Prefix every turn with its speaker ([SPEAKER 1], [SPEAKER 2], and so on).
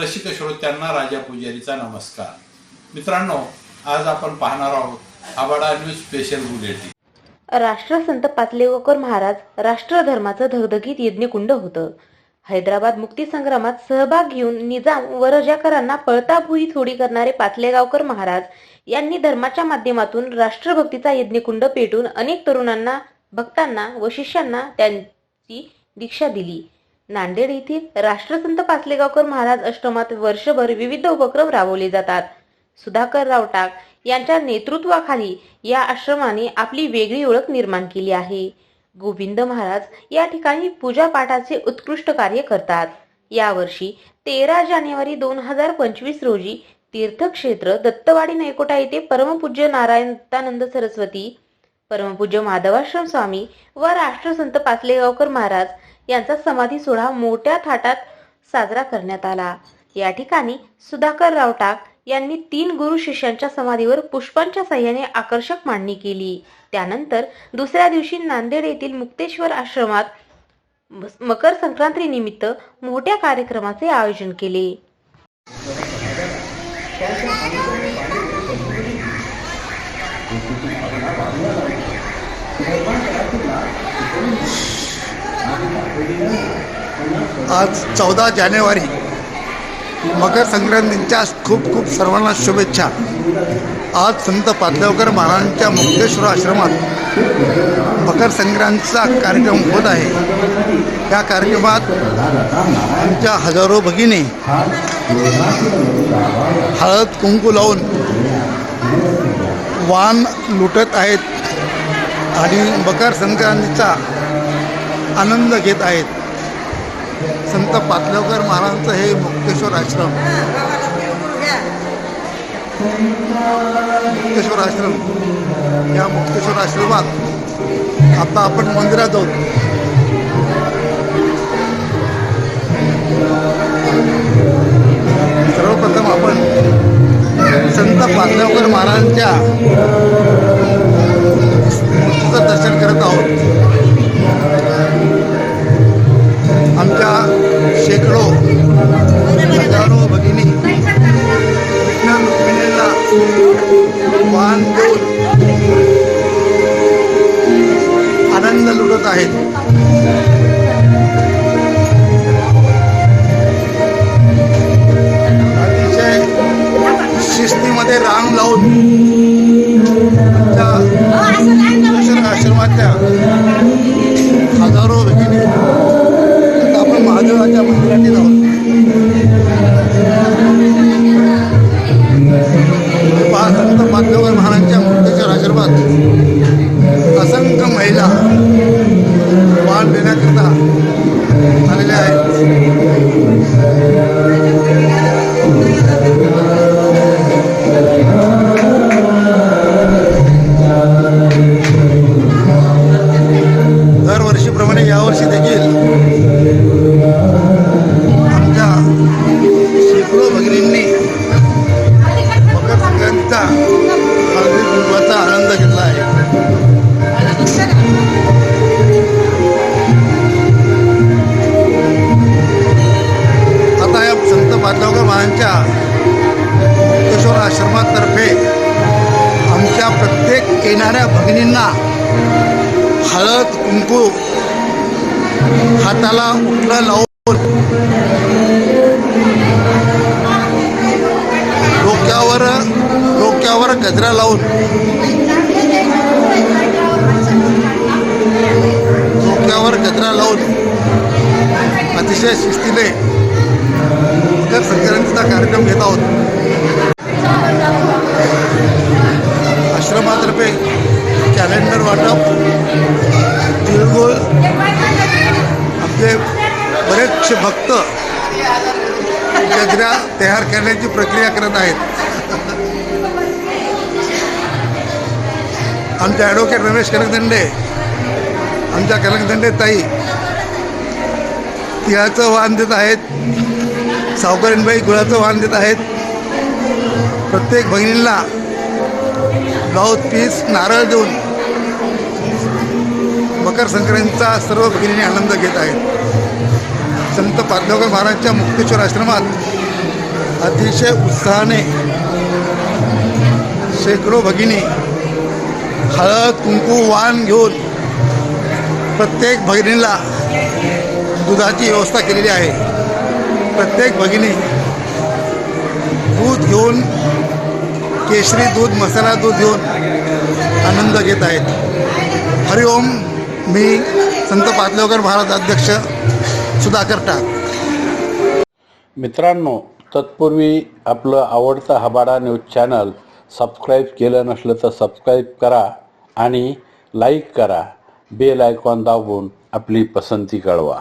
[SPEAKER 1] रसिक श्रोत्यांना राजा पुजारीचा नमस्कार. मित्रांनो आज आपण पाहणार आहोत आबाडा न्यूज स्पेशल बुलेटिन.
[SPEAKER 2] राष्ट्रसंत पाचलेगावकर महाराज राष्ट्रधर्माचं धगधगीत यज्ञकुंड होतं. हैदराबाद मुक्तीसंग्रामात सहभाग घेऊन निजाम व रजाकरांना पळताभुई थोडी करणारे पाचलेगावकर महाराज यांनी धर्माच्या माध्यमातून राष्ट्रभक्तीचा यज्ञकुंड पेटून अनेक तरुणांना भक्तांना व शिष्यांना त्यांची दीक्षा दिली. नांदेड येथील राष्ट्रसंत पाचलेगावकर महाराज आश्रमात वर्षभर विविध उपक्रम राबवले जातात. सुधाकर रावटाक यांच्या नेतृत्वाखाली या आश्रमाने आपली वेगळी ओळख निर्माण केली आहे. गोविंद महाराज या ठिकाणी पूजापाठाचे उत्कृष्ट कार्य करतात. यावर्षी तेरा जानेवारी दोन हजार पंचवीस रोजी तीर्थक्षेत्र दत्तवाडी नयकोटा येथे परमपूज्य नारायणानंद सरस्वती परमपूज्य माधवाश्रम स्वामी व राष्ट्रसंत पाचलेगावकर महाराज यांचा समाधी सोहळा मोठ्या थाटात साजरा करण्यात आला. या ठिकाणी सुधाकर रावटाक यांनी तीन गुरु शिष्यांच्या समाधीवर पुष्पांच्या सहाय्याने आकर्षक मांडणी केली. त्यानंतर दुसऱ्या दिवशी नांदेड येथील मुक्तेश्वर आश्रमात मकर संक्रांती निमित्त मोठ्या कार्यक्रमाचे आयोजन केले.
[SPEAKER 3] आज चौदा जानेवारी मकर संक्रांतीच्या खूप खूप सर्वांना शुभेच्छा. आज संत पाचगावकर महाराजांच्या मुक्तेश्वर आश्रमात मकर संक्रांतीचा कार्यक्रम होत आहे. या कार्यक्रमात आमच्या हजारो भगिनी हळद कुंकू लावून वाण लुटत आहेत. आणि मकर संक्रांतीचा आनंद घेत आहेत. संत पाचलवकर महाराजांचं हे मुक्तेश्वर आश्रम. मुक्तेश्वर आश्रम. या मुक्तेश्वर आश्रमात आता आपण मंदिरात जाऊ. सर्वप्रथम आपण संत पाचलवकर महाराजांच्या मूर्तीचं दर्शन करत आहोत. वाहन आनंद लुटत आहेत. महिला वाण देण्याकरिता आलेल्या आहेत येणाऱ्या हळद कुंकू हाताला उठलं लावून डोक्यावर डोक्यावर गजरा लावून डोक्यावर गजरा लावून अतिशय शिस्तीने मकर संक्रांतीचा कार्यक्रम घेत आहोत. आश्रमातर्फे कॅलेंडर वाटप. तिळगुळ. आमचे बरेचसे भक्त गजऱ्या तयार करण्याची प्रक्रिया करत आहेत. आमच्या ॲडव्होकेट रमेश कनकदंडे आमच्या कनकदंडे ताई तिळाचं वाहन देत आहेत. सावकारीणबाई गुळाचं वाहन देत आहेत. प्रत्येक बहिणींना ब्लाऊज पीस नारळ देऊन मकर संक्रांतीचा सर्व भगिनी आनंद घेत आहेत. संत पाचगावकर महाराजच्या मुक्तेश्वर आश्रमात अतिशय उत्साहाने शेकडो भगिनी हळद कुंकू वाण घेऊन प्रत्येक भगिनीला दुधाची व्यवस्था केलेली आहे. प्रत्येक भगिनी दूध घेऊन केशरी दूध मसाला दूध घेऊन आनंद घेत आहेत. हरिओम मी संत पातळेकर महाराज अध्यक्ष सुधाकर टाक.
[SPEAKER 4] मित्रांनो तत्पूर्वी आपलं आवडतं हबाडा न्यूज चॅनल सबस्क्राईब केलं नसलं तर सबस्क्राईब करा आणि लाईक करा. बेल आयकॉन दाबून आपली पसंती कळवा.